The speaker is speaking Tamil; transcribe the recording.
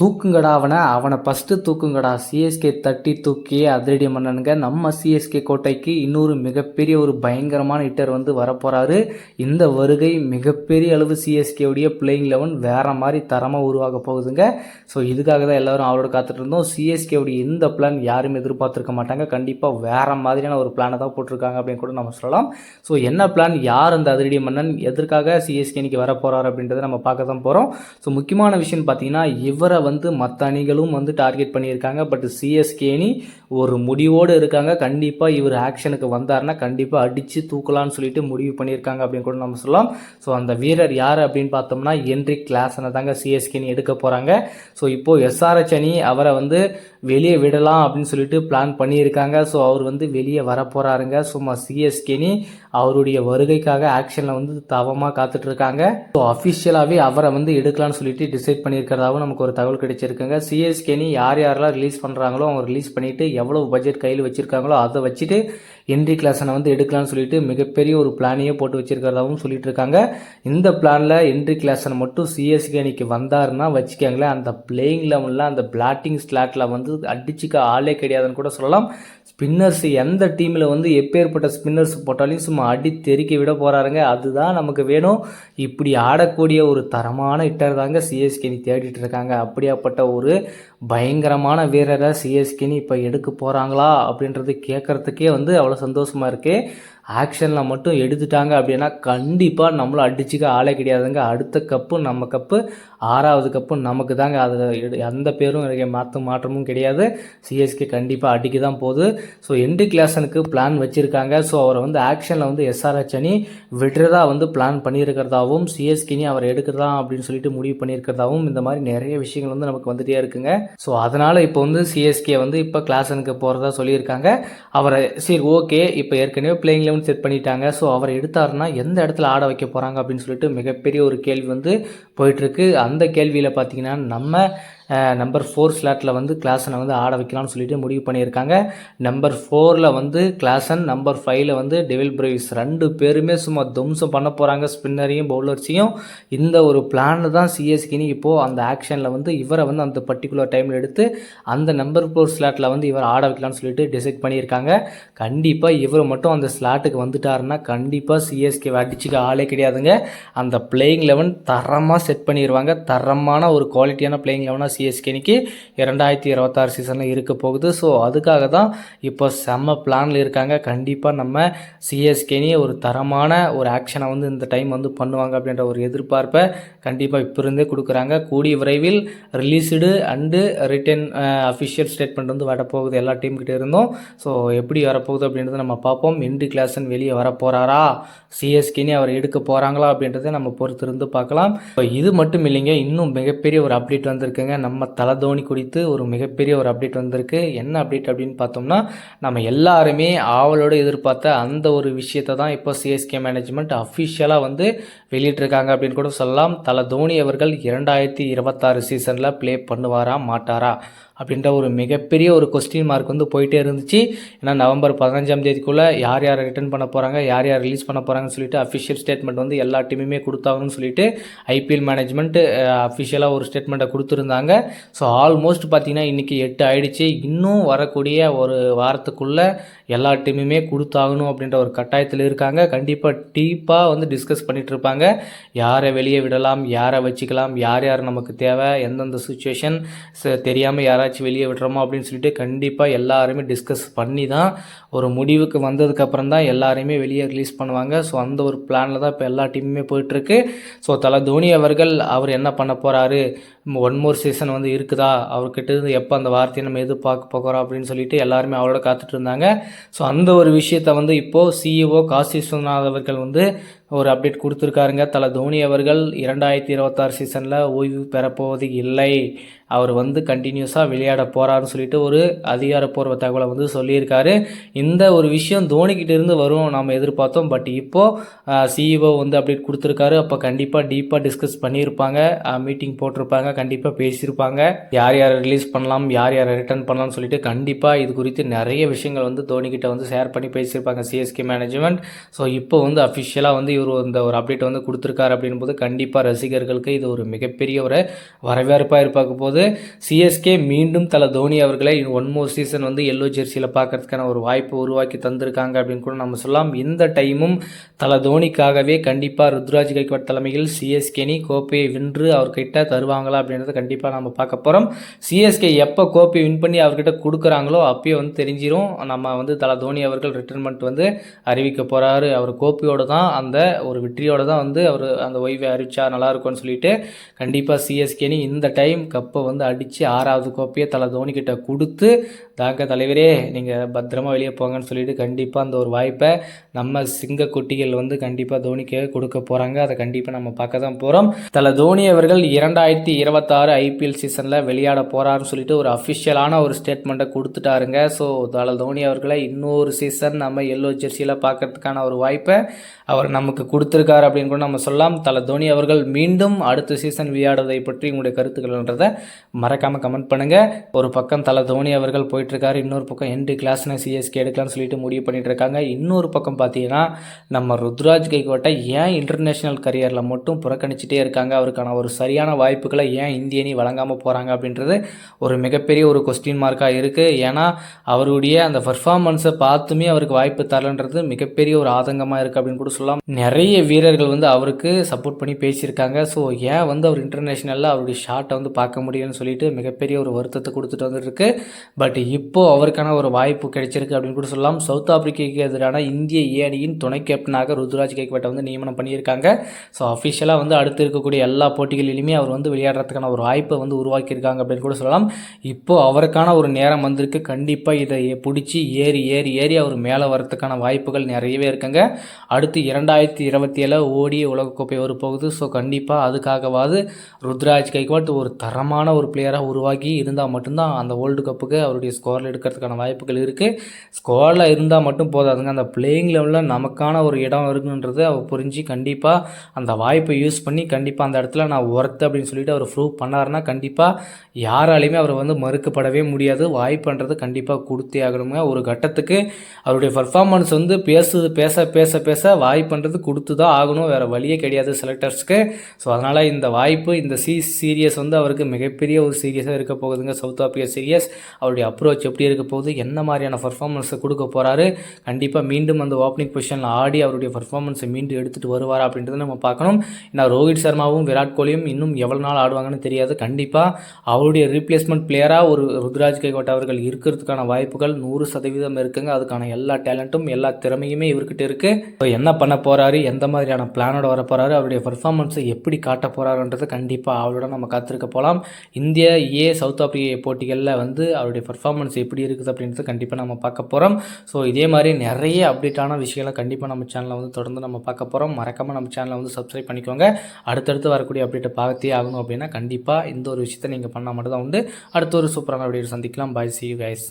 தூக்குங்கடா அவனை. அவனை ஃபஸ்ட்டு தூக்குங்கடா. சிஎஸ்கே தட்டி தூக்கி அதிரடி மன்னனுங்க. நம்ம சிஎஸ்கே கோட்டைக்கு இன்னொரு மிகப்பெரிய ஒரு பயங்கரமான ஹிட்டர் வந்து வரப்போகிறாரு இந்த வருகை மிகப்பெரிய அளவு சிஎஸ்கேவுடைய பிளேயிங் லெவன் வேறு மாதிரி தரமாக உருவாக போகுதுங்க. ஸோ இதுக்காக தான் எல்லாரும் அவரோட காத்துட்டு இருந்தோம். சிஎஸ்கேவுடைய இந்த பிளான் யாரும் எதிர்பார்த்துருக்க மாட்டாங்க. கண்டிப்பாக வேறு மாதிரியான ஒரு பிளானை தான் போட்டிருக்காங்க அப்படின்னு கூட நம்ம சொல்லலாம். ஸோ என்ன பிளான் யார் அந்த அதிரடி மன்னன்? எதற்காக சிஎஸ்கே இன்னைக்கு வர போகிறார் அப்படின்றத நம்ம பார்க்க தான் போகிறோம் ஸோ முக்கியமான விஷயம் பார்த்தீங்கன்னா இவரை வந்து மற்ற அணிகளும் வந்து டார்கெட் பண்ணியிருக்காங்க. பட் சிஎஸ்கே அணி ஒரு முடிவோடு இருக்காங்க. கண்டிப்பாக இவர் ஆக்ஷனுக்கு வந்தார்னா கண்டிப்பாக அடித்து தூக்கலாம்னு சொல்லிட்டு முடிவு பண்ணியிருக்காங்க அப்படின்னு கூட நம்ம சொல்லலாம். ஸோ அந்த வீரர் யார் அப்படின்னு பார்த்தோம்னா என்ட்ரி கிளாஸனை தாங்க சிஎஸ்கே அணி எடுக்க போகிறாங்க ஸோ இப்போது எஸ்ஆர்எச் அணி அவரை வந்து வெளியே விடலாம் அப்படின்னு சொல்லிட்டு பிளான் பண்ணியிருக்காங்க. ஸோ அவர் வந்து வெளியே வர போகிறாருங்க சும்மா சிஎஸ்கேனி அவருடைய வருகைக்காக ஆக்ஷனில் வந்து தவமாக காத்துட்ருக்காங்க. ஸோ அஃபிஷியலாகவே அவரை வந்து எடுக்கலாம்னு சொல்லிட்டு டிசைட் பண்ணியிருக்கிறதாகவும் நமக்கு ஒரு தகவல் கிடைச்சிருக்குங்க. சிஎஸ்கேனி யார் யாரெல்லாம் ரிலீஸ் பண்ணுறாங்களோ அவங்க ரிலீஸ் பண்ணிவிட்டு எவ்வளவு பட்ஜெட் கையில் வச்சுருக்காங்களோ அதை வச்சுட்டு என்ட்ரி கிளாஸனை வந்து எடுக்கலாம்னு சொல்லிட்டு மிகப்பெரிய ஒரு பிளானையே போட்டு வச்சிருக்கிறதாவும் சொல்லிட்டு இருக்காங்க இந்த பிளானில் என்ட்ரி கிளாஸனை மட்டும் சிஎஸ்கே அன்னைக்கு வந்தாருன்னா வச்சுக்கோங்களேன் அந்த பிளேயிங் லெவலில் அந்த பிளாட்டிங் ஸ்லாட்டில் வந்து அடிச்சுக்க ஆளே கிடையாதுன்னு கூட சொல்லலாம். ஸ்பின்னர்ஸ் எந்த டீமில் வந்து எப்பேற்பட்ட ஸ்பின்னர்ஸ் போட்டாலையும் சும்மா அடி தெறிக்க விட போகிறாருங்க அதுதான் நமக்கு வேணும். இப்படி ஆடக்கூடிய ஒரு தரமான இட்டர் தாங்க சிஎஸ்கேனி தேடிட்டு இருக்காங்க. அப்படியாப்பட்ட ஒரு பயங்கரமான வீரரை சிஎஸ்கேனி இப்போ எடுக்க போகிறாங்களா அப்படின்றது கேட்குறதுக்கே வந்து அவ்வளோ சந்தோஷமாக இருக்குது ஆக்ஷனில் மட்டும் எடுத்துட்டாங்க அப்படின்னா கண்டிப்பாக நம்மளும் அடிச்சுக்க ஆளே கிடையாதுங்க. அடுத்த கப்பு நம்ம கப்பு ஆறாவது கப்பு நமக்கு தாங்க. அது எடு- எந்த பேரும் எனக்கு மாற்ற மாற்றமும் கிடையாது. சிஎஸ்கே கண்டிப்பாக அடிக்க தான் போகுது. ஸோ எண்டு கிளாஸனுக்கு பிளான் வச்சுருக்காங்க. ஸோ அவரை வந்து ஆக்ஷனில் வந்து எஸ்ஆர்ஹெச் அணி விடுறதா வந்து பிளான் பண்ணியிருக்கிறதாவும் சிஎஸ்கே அவர் எடுக்கிறதா அப்படின்னு சொல்லிட்டு முடிவு பண்ணியிருக்கிறதாவும் இந்த மாதிரி நிறைய விஷயங்கள் வந்து நமக்கு வந்துகிட்டே இருக்குங்க. ஸோ அதனால் இப்போ வந்து சிஎஸ்கே வந்து இப்போ கிளாஸனுக்கு போகிறதா சொல்லியிருக்காங்க. அவரை சரி ஓகே இப்போ ஏற்கனவே பிளேயிங் டைம் செட் பண்ணிட்டாங்க. ஸோ அவர் எடுத்தாருன்னா எந்த இடத்துல ஆட வைக்க போகிறாங்க அப்படின்னு சொல்லிட்டு மிகப்பெரிய ஒரு கேள்வி வந்து போயிட்டுருக்கு அந்த கேள்வியில் பார்த்தீங்கன்னா நம்ம நம்பர் ஃபோர் ஸ்லாட்டில் வந்து கிளாஸனை வந்து ஆட வைக்கலாம்னு சொல்லிட்டு முடிவு பண்ணியிருக்காங்க. நம்பர் ஃபோரில் வந்து கிளாசன் நம்பர் ஃபைவ்ல வந்து டெவில் பிரேவிஸ் ரெண்டு பேருமே சும்மா தும்சம் பண்ண போகிறாங்க ஸ்பின்னரையும் பவுலர்ஸையும் இந்த ஒரு பிளான் தான் சிஎஸ்கினி இப்போது அந்த ஆக்ஷனில் வந்து இவரை வந்து அந்த பர்டிகுலர் டைமில் எடுத்து அந்த நம்பர் ஃபோர் ஸ்லாட்டில் வந்து இவர் ஆட வைக்கலாம்னு சொல்லிட்டு டிசைட் பண்ணியிருக்காங்க. கண்டிப்பாக இவர் மட்டும் அந்த ஸ்லாட்டுக்கு வந்துட்டாருன்னா கண்டிப்பாக சிஎஸ்கே அடிச்சுக்க ஆளே கிடையாதுங்க. அந்த பிளேயிங் லெவன் தரமாக செட் பண்ணிடுவாங்க தரமான ஒரு குவாலிட்டியான பிளேயிங் லெவனாக சிஎஸ்கேனிக்கு இரண்டாயிரத்தி இருபத்தாறு சீசனில் இருக்க போகுது. ஸோ அதுக்காக தான் இப்போ செம்ம பிளானில் இருக்காங்க. கண்டிப்பாக நம்ம சிஎஸ்கேனி ஒரு தரமான ஒரு ஆக்ஷனை வந்து இந்த டைம் வந்து பண்ணுவாங்க அப்படின்ற ஒரு எதிர்பார்ப்பை கண்டிப்பாக இப்போ இருந்தே கொடுக்குறாங்க. கூடிய விரைவில் released and retain official statement வந்து வரப்போகுது எல்லா டீம்கிட்ட இருந்தும். ஸோ எப்படி வரப்போகுது அப்படின்றத நம்ம பார்ப்போம். இண்டு கிளாஸன் வெளியே வர போகிறாரா சிஎஸ்கேனி அவர் எடுக்க போகிறாங்களா அப்படின்றத நம்ம பொறுத்திருந்து பார்க்கலாம். இப்போ இது மட்டும் இல்லைங்க. இன்னும் மிகப்பெரிய ஒரு அப்டேட் வந்திருக்குங்க. நம்ம தலை தோனி குறித்து ஒரு மிகப்பெரிய ஒரு அப்டேட் வந்திருக்கு. என்ன அப்டேட் அப்படின்னு பார்த்தோம்னா நம்ம எல்லாருமே ஆவலோடு எதிர்பார்த்த அந்த ஒரு விஷயத்தை தான் இப்போ சிஎஸ்கே மேனேஜ்மெண்ட் அஃபிஷியலாக வந்து வெளியிட்டிருக்காங்க அப்படின்னு கூட சொல்லலாம். தலை தோனி அவர்கள் இரண்டாயிரத்தி இருபத்தாறு சீசனில் ப்ளே பண்ணுவாரா மாட்டாரா? அப்படின்ற ஒரு மிகப்பெரிய ஒரு கொஸ்டின் மார்க் வந்து போயிட்டே இருந்துச்சு. ஏன்னா நவம்பர் பதினஞ்சாம் தேதிக்குள்ளே யார் யார் ரிட்டர்ன் பண்ண போகிறாங்க யார் யார் ரிலீஸ் பண்ண போகிறாங்கன்னு சொல்லிட்டு அஃபிஷியல் ஸ்டேட்மெண்ட் வந்து எல்லா டீமுமே கொடுத்தாங்கன்னு சொல்லிட்டு ஐபிஎல் மேனேஜ்மெண்ட் அஃபிஷியலாக ஒரு ஸ்டேட்மெண்ட்டை கொடுத்துருந்தாங்க. ஸோ ஆல்மோஸ்ட் பார்த்தீங்கன்னா இன்றைக்கி எட்டு ஆயிடுச்சு. இன்னும் வரக்கூடிய ஒரு வாரத்துக்குள்ளே எல்லா டீமுமே கொடுத்தாகணும் அப்படின்ற ஒரு கட்டாயத்தில் இருக்காங்க. கண்டிப்பாக டீப்பாக வந்து டிஸ்கஸ் பண்ணிகிட்டு இருப்பாங்க. யாரை வெளியே விடலாம் யாரை வச்சுக்கலாம் யார் யார் நமக்கு தேவை எந்தெந்த சுச்சுவேஷன் தெரியாமல் யாராச்சும் வெளியே விடுறோமா அப்படின்னு சொல்லிட்டு கண்டிப்பாக எல்லாருமே டிஸ்கஸ் பண்ணி தான் ஒரு முடிவுக்கு வந்ததுக்கப்புறம் தான் எல்லாரையுமே வெளியே ரிலீஸ் பண்ணுவாங்க. ஸோ அந்த ஒரு பிளானில் தான் இப்போ எல்லா டீமுமே போயிட்டுருக்கு. ஸோ தலை தோனி அவர்கள் அவர் என்ன பண்ண போகிறாரு ஒன் மோர் சீசன் வந்து இருக்குதா? அவர்கிட்ட இருந்து எப்போ அந்த வார்த்தையை நம்ம எதிர்பார்க்க போகிறோம் அப்படின்னு சொல்லிட்டு எல்லாருமே அவரோட காத்துட்டு இருந்தாங்க. ஸோ அந்த ஒரு விஷயத்தை வந்து இப்போது சிஇஓ காசி விஸ்வநாத் அவர்கள் வந்து ஒரு அப்டேட் கொடுத்துருக்காருங்க. தலை தோனி அவர்கள் இரண்டாயிரத்தி இருபத்தாறு சீசனில் ஓய்வு பெறப்போவது இல்லை. அவர் வந்து கண்டினியூஸாக விளையாட போகிறாருன்னு சொல்லிட்டு ஒரு அதிகாரப்பூர்வ தகவலை வந்து சொல்லியிருக்காரு. இந்த ஒரு விஷயம் தோனிக்கிட்டேருந்து வரும் நாம் எதிர்பார்த்தோம். பட் இப்போது சிஇஓ வந்து அப்டேட் கொடுத்துருக்காரு. அப்போ கண்டிப்பாக டீப்பாக டிஸ்கஸ் பண்ணியிருப்பாங்க. மீட்டிங் போட்டிருப்பாங்க. கண்டிப்பாக பேசியிருப்பாங்க. யார் யாரை ரிலீஸ் பண்ணலாம்? யார் யாரை ரிட்டர்ன் பண்ணலாம்னு சொல்லிட்டு கண்டிப்பாக இது குறித்து நிறைய விஷயங்கள் வந்து தோனிக்கிட்ட வந்து ஷேர் பண்ணி பேசியிருப்பாங்க சிஎஸ்கே மேனேஜ்மெண்ட் ஸோ இப்போ வந்து அஃபிஷியலாக வந்து இவர் இந்த ஒரு அப்டேட் வந்து கொடுத்துருக்காரு அப்படின் போது கண்டிப்பாக ரசிகர்களுக்கு இது ஒரு மிகப்பெரிய ஒரு வரவேற்பாக இருப்பாக்க போது போது சிஎஸ்கே மீண்டும் தல தோனி அவர்களை ஒன் மோர் சீசன் வந்து எல்லோ ஜெர்சியில் பார்க்கறதுக்கான ஒரு வாய்ப்பு உருவாக்கி தந்திருக்காங்க அப்படின்னு கூட நம்ம சொல்லலாம். இந்த டைமும் தல தோனிக்காகவே கண்டிப்பாக ருத்ராஜ் கைக்வாட் தலைமையில் சிஎஸ்கேனி கோப்பையை வென்று அவர்கிட்ட தருவாங்களா அப்படின்றத கண்டிப்பாக நம்ம பார்க்க போகிறோம் சிஎஸ்கே எப்போ கோப்பையை வின் பண்ணி அவர்கிட்ட கொடுக்குறாங்களோ அப்பயே வந்து தெரிஞ்சிடும் நம்ம வந்து தல தோனி அவர்கள் ரிட்டைர்மெண்ட் வந்து அறிவிக்க போகிறாரு அவர் கோப்பையோடு தான் அந்த ஒரு வெற்றியோடு தான் வந்து அவர் அந்த ஓய்வை அறிவிச்சா நல்லா இருக்கும்னு சொல்லிட்டு கண்டிப்பாக சிஎஸ்கேனி இந்த டைம் கப்பை வந்து அடித்து ஆறாவது கோப்பையை தலை தோனிக்கிட்ட கொடுத்து தாங்க தலைவரே நீங்கள் பத்திரமா வெளியே போங்கன்னு சொல்லிட்டு கண்டிப்பாக அந்த ஒரு வாய்ப்பை நம்ம சிங்க குட்டிகள் வந்து கண்டிப்பாக தோனிக்கு கொடுக்க போகிறாங்க அதை கண்டிப்பாக நம்ம பார்க்க தான் போகிறோம் தலை தோனி அவர்கள் இரண்டாயிரத்தி இருபத்தாறு ஐபிஎல் சீசனில் விளையாட போகிறாருன்னு சொல்லிட்டு ஒரு அஃபிஷியலான ஒரு ஸ்டேட்மெண்ட்டை கொடுத்துட்டாருங்க. ஸோ தலை தோனி அவர்களை இன்னொரு சீசன் நம்ம எல்லோ ஜெர்சியில் பார்க்கறதுக்கான ஒரு வாய்ப்பை அவர் நமக்கு கொடுத்துருக்காரு அப்படின்னு கூட நம்ம சொல்லலாம். தலை தோனி அவர்கள் மீண்டும் அடுத்த சீசன் விளையாடுவதை பற்றி உங்களுடைய கருத்துக்கள்ன்றதை மறக்காமல் கமெண்ட் பண்ணுங்கள் ஒரு பக்கம் தலை தோனி அவர்கள் போயிட்டுருக்காரு. இன்னொரு பக்கம் எண்டு கிளாஸ்னா சிஎஸ்கே எடுக்கலாம்னு சொல்லிட்டு முடிவு பண்ணிகிட்ருக்காங்க இன்னொரு பக்கம் பார்த்தீங்கன்னா நம்ம ருத்ராஜ் கைகோட்டை ஏன் இன்டர்நேஷ்னல் கரியரில் மட்டும் புறக்கணிச்சிட்டே இருக்காங்க? அவருக்கான ஒரு சரியான வாய்ப்புகளை ஏன் இந்திய அணி வழங்காமல் போகிறாங்க அப்படின்றது ஒரு மிகப்பெரிய ஒரு கொஸ்டின் மார்க்காக இருக்குது ஏன்னா அவருடைய அந்த பர்ஃபார்மன்ஸை பார்த்துமே அவருக்கு வாய்ப்பு தரலன்றது மிகப்பெரிய ஒரு ஆதங்கமாக இருக்குது அப்படின்னு கூட சொல்லலாம். நிறைய வீரர்கள் வந்து அவருக்கு சப்போர்ட் பண்ணி பேசியிருக்காங்க. ஸோ ஏன் வந்து அவர் இன்டர்நேஷ்னலில் அவருடைய ஷாட்டை வந்து பார்க்க முடியும்னு சொல்லிட்டு மிகப்பெரிய ஒரு வருத்தத்தை கொடுத்துட்டு வந்துருக்கு பட் இப்போது அவருக்கான ஒரு வாய்ப்பு கிடைச்சிருக்கு அப்படின்னு கூட சொல்லலாம். சவுத் ஆப்பிரிக்காவுக்கு எதிரான இந்திய ஏ அணியின் துணை கேப்டனாக ருத்ராஜ் கேக்வெட்டை வந்து நியமனம் பண்ணியிருக்காங்க. ஸோ அஃபிஷியலாக வந்து அடுத்து இருக்கக்கூடிய எல்லா போட்டிகளிலுமே அவர் வந்து விளையாடுறதுக்கான ஒரு வாய்ப்பை வந்து உருவாக்கியிருக்காங்க அப்படின்னு கூட சொல்லலாம். இப்போது அவருக்கான ஒரு நேரம் வந்திருக்கு. கண்டிப்பாக இதை பிடிச்சி ஏறி ஏறி ஏறி அவர் மேலே வரத்துக்கான வாய்ப்புகள் நிறையவே இருக்குங்க. அடுத்து இரண்டாயிரத்தி இருபத்தி ஏழு ஓடி உலகக்கோப்பை வரப்போகுது ஸோ கண்டிப்பாக அதுக்காகவாது ருத்ராஜ் கைக்வாட் ஒரு தரமான ஒரு பிளேயராக உருவாக்கி இருந்தால் மட்டும்தான் அந்த வேர்ல்டு கப்புக்கு அவருடைய ஸ்கோரில் எடுக்கிறதுக்கான வாய்ப்புகள் இருக்குது ஸ்கோரில் இருந்தால் மட்டும் போதாதுங்க அந்த பிளேயிங் லெவலில் நமக்கான ஒரு இடம் இருக்குன்றது அவர் புரிஞ்சு கண்டிப்பாக அந்த வாய்ப்பை யூஸ் பண்ணி கண்டிப்பாக அந்த இடத்துல நான் ஒர்த்து அப்படின்னு சொல்லிட்டு அவர் ப்ரூவ் பண்ணாருன்னா கண்டிப்பாக யாராலையுமே அவர் வந்து மறுக்கப்படவே முடியாது. வாய்ப்புன்றது கண்டிப்பாக கொடுத்தே ஆகணுங்க. ஒரு கட்டத்துக்கு அவருடைய பர்ஃபார்மன்ஸ் வந்து பேசுது பேச பேச பேச வாய்ப்புன்றது கொடுத்து தான் ஆகணும். வேறு வழியே கிடையாது செலக்டர்ஸ்க்கு ஸோ அதனால் இந்த வாய்ப்பு இந்த சி சீரியஸ் வந்து அவருக்கு மிகப்பெரிய ஒரு சீரியஸாக இருக்க போகுதுங்க. சவுத் ஆப்பிரிக்கா சீரியஸ் அவருடைய அப்ரோச் எப்படி இருக்க போகுது என்ன மாதிரியான பர்ஃபார்மன்ஸை கொடுக்க போகிறாரு கண்டிப்பாக மீண்டும் அந்த ஓப்பனிங் பொசிஷனில் ஆடி அவருடைய பர்ஃபார்மன்ஸை மீண்டும் எடுத்துகிட்டு வருவார் அப்படின்றத நம்ம பார்க்கணும். ஏன்னா ரோஹித் சர்மாவும் விராட் கோலியும் இன்னும் எவ்வளோ நாள் ஆடுவாங்கன்னு தெரியாது. கண்டிப்பாக அவருடைய ரீப்ளேஸ்மெண்ட் பிளேயராக ஒரு ருத்ராஜ் கைகோட் அவர்கள் இருக்கிறதுக்கான வாய்ப்புகள் நூறு சதவீதம் இருக்குங்க. அதுக்கான எல்லா டேலண்ட்டும் எல்லா திறமையுமே இவர்கிட்ட இருக்குது இப்போ என்ன பண்ண போகிறாரு எந்த மாதிரியான பிளானோட வர போகிறாரு அவருடைய பர்ஃபார்மன்ஸை எப்படி காட்ட போகிறாருன்றதை கண்டிப்பாக அவளோட நம்ம காத்திருக்க போகலாம் இந்திய ஏ சவுத் ஆப்பிரிக்க போட்டிகளில் வந்து அவருடைய பர்ஃபார்மன்ஸ் எப்படி இருக்குது அப்படின்றத கண்டிப்பாக நம்ம பார்க்க போகிறோம் ஸோ இதே மாதிரி நிறைய அப்டேட்டான விஷயங்களை கண்டிப்பாக நம்ம சேனலில் வந்து தொடர்ந்து நம்ம பார்க்க போகிறோம் மறக்காமல் நம்ம சேனலை வந்து சப்ஸ்கிரைப் பண்ணிக்கோங்க. அடுத்தடுத்து வரக்கூடிய அப்டேட்டை பார்த்தே ஆகணும் அப்படின்னா கண்டிப்பாக இந்த ஒரு விஷயத்தை நீங்கள் பண்ணால் மட்டும்தான் உண்டு. அடுத்த ஒரு சூப்பரான அப்டேட் சந்திக்கலாம். பாய் சி யூ கைஸ்